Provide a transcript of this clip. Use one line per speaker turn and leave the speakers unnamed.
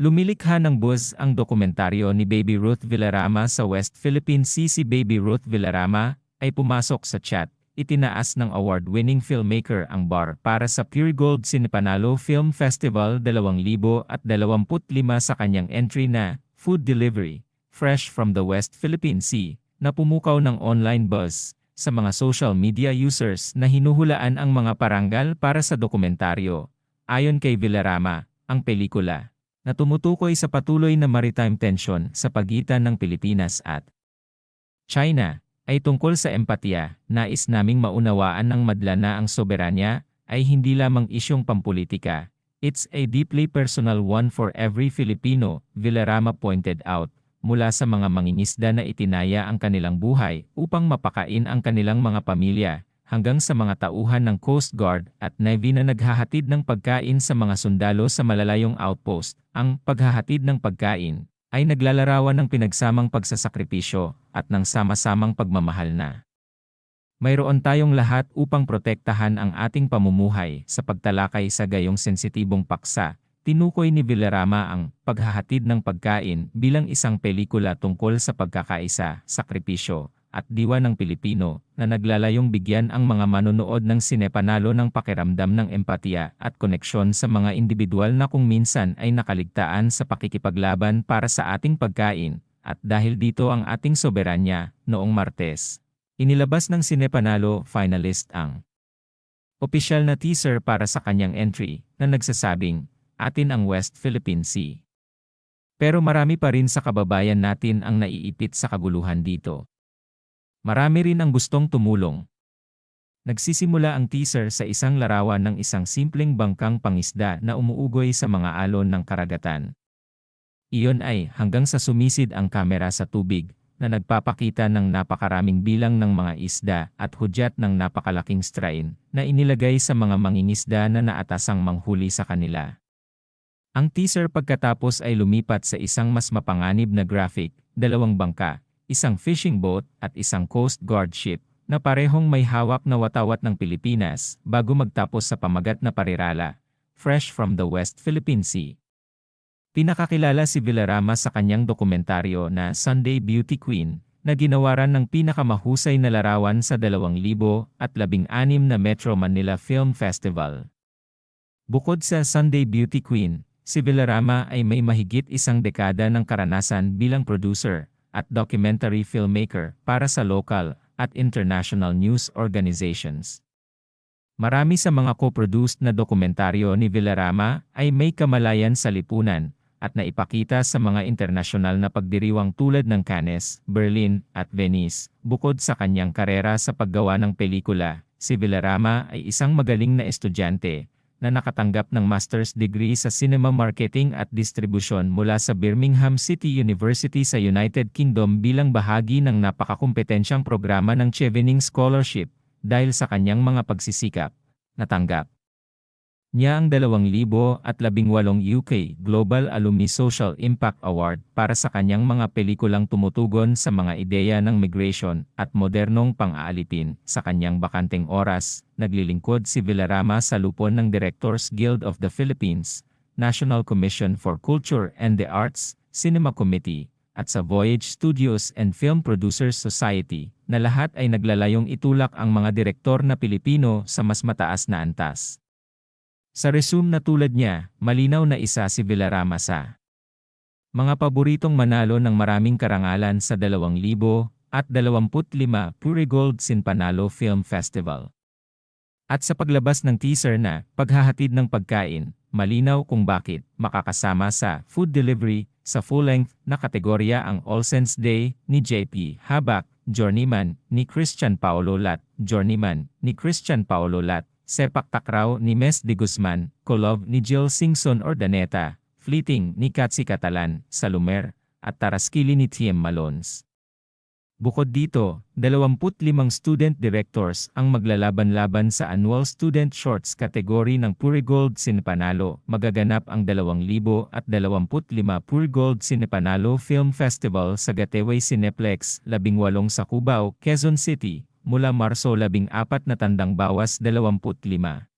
Lumilikha ng buzz ang dokumentaryo ni Baby Ruth Villarama sa West Philippine Sea. Si Baby Ruth Villarama ay pumasok sa chat. Itinaas ng award-winning filmmaker ang bar para sa Pure Gold Cinepanalo Film Festival 2025 sa kanyang entry na Food Delivery, Fresh from the West Philippine Sea, na pumukaw ng online buzz sa mga social media users na hinuhulaan ang mga parangal para sa dokumentaryo. Ayon kay Villarama, ang pelikula na tumutukoy sa patuloy na maritime tension sa pagitan ng Pilipinas at China ay tungkol sa empatya, nais naming maunawaan ng madla na ang soberanya ay hindi lamang isyong pampolitika. It's a deeply personal one for every Filipino, Villarama pointed out, mula sa mga mangingisda na itinaya ang kanilang buhay upang mapakain ang kanilang mga pamilya, hanggang sa mga tauhan ng Coast Guard at Navy na naghahatid ng pagkain sa mga sundalo sa malalayong outpost. Ang paghahatid ng pagkain ay naglalarawan ng pinagsamang pagsasakripisyo at ng sama-samang pagmamahal na. Mayroon tayong lahat upang protektahan ang ating pamumuhay sa pagtalakay sa gayong sensitibong paksa. Tinukoy ni Villarama ang paghahatid ng pagkain bilang isang pelikula tungkol sa pagkakaisa, sakripisyo, at diwa ng Pilipino na naglalayong bigyan ang mga manonood ng sinepanalo ng pakiramdam ng empatiya at koneksyon sa mga individual na kung minsan ay nakaligtaan sa pakikipaglaban para sa ating pagkain, at dahil dito ang ating soberanya, noong Martes. Inilabas ng Sinepanalo finalist ang opisyal na teaser para sa kanyang entry na nagsasabing, atin ang West Philippine Sea. Pero marami pa rin sa kababayan natin ang naiipit sa kaguluhan dito. Marami rin ang gustong tumulong. Nagsisimula ang teaser sa isang larawan ng isang simpleng bangkang pangisda na umuugoy sa mga alon ng karagatan. Iyon ay hanggang sa sumisid ang kamera sa tubig na nagpapakita ng napakaraming bilang ng mga isda at hudyat ng napakalaking strain na inilagay sa mga mangingisda na naatasang manghuli sa kanila. Ang teaser pagkatapos ay lumipat sa isang mas mapanganib na graphic, dalawang bangka, isang fishing boat at isang Coast Guard ship na parehong may hawak na watawat ng Pilipinas bago magtapos sa pamagat na parirala, fresh from the West Philippine Sea. Pinakakilala si Villarama sa kanyang dokumentaryo na Sunday Beauty Queen na ginawaran ng pinakamahusay na larawan sa 2016 na Metro Manila Film Festival. Bukod sa Sunday Beauty Queen, si Villarama ay may mahigit isang dekada ng karanasan bilang producer, at documentary filmmaker para sa local at international news organizations. Marami sa mga co-produced na dokumentaryo ni Villarama ay may kamalayan sa lipunan at naipakita sa mga internasyonal na pagdiriwang tulad ng Cannes, Berlin at Venice. Bukod sa kanyang karera sa paggawa ng pelikula, si Villarama ay isang magaling na estudyante na nakatanggap ng master's degree sa Cinema Marketing at Distribution mula sa Birmingham City University sa United Kingdom bilang bahagi ng napakakumpetensyang programa ng Chevening Scholarship dahil sa kanyang mga pagsisikap. Natanggap niya ang 2018 UK Global Alumni Social Impact Award para sa kanyang mga pelikulang tumutugon sa mga ideya ng migration at modernong pang-aalipin. Sa kanyang bakanteng oras, naglilingkod si Villarama sa lupon ng Directors Guild of the Philippines, National Commission for Culture and the Arts, Cinema Committee, at sa Voyage Studios and Film Producers Society, na lahat ay naglalayong itulak ang mga direktor na Pilipino sa mas mataas na antas. Sa resume na tulad niya, malinaw na isa si Villarama sa mga paboritong manalo ng maraming karangalan sa 2025 Purigold Sinpanalo Film Festival. At sa paglabas ng teaser na paghahatid ng pagkain, malinaw kung bakit makakasama sa food delivery sa full-length na kategorya ang All Saints Day ni JP Habak, Journeyman ni Christian Paolo Lat, Journeyman ni Christian Paolo Lat, Sepak Takraw ni Mes de Guzman, Kolov ni Jill Singson Ordaneta, Fleeting ni Katsi Catalan, Salumer, at Taraskili ni TM Malons. Bukod dito, 25 student directors ang maglalaban-laban sa Annual Student Shorts category ng Purigold Cinepanalo. Magaganap ang 2025 Purigold Cinepanalo Film Festival sa Gateway Cineplex, 18 sa Cubao, Quezon City, mula Marso 14 na tandang bawas 25.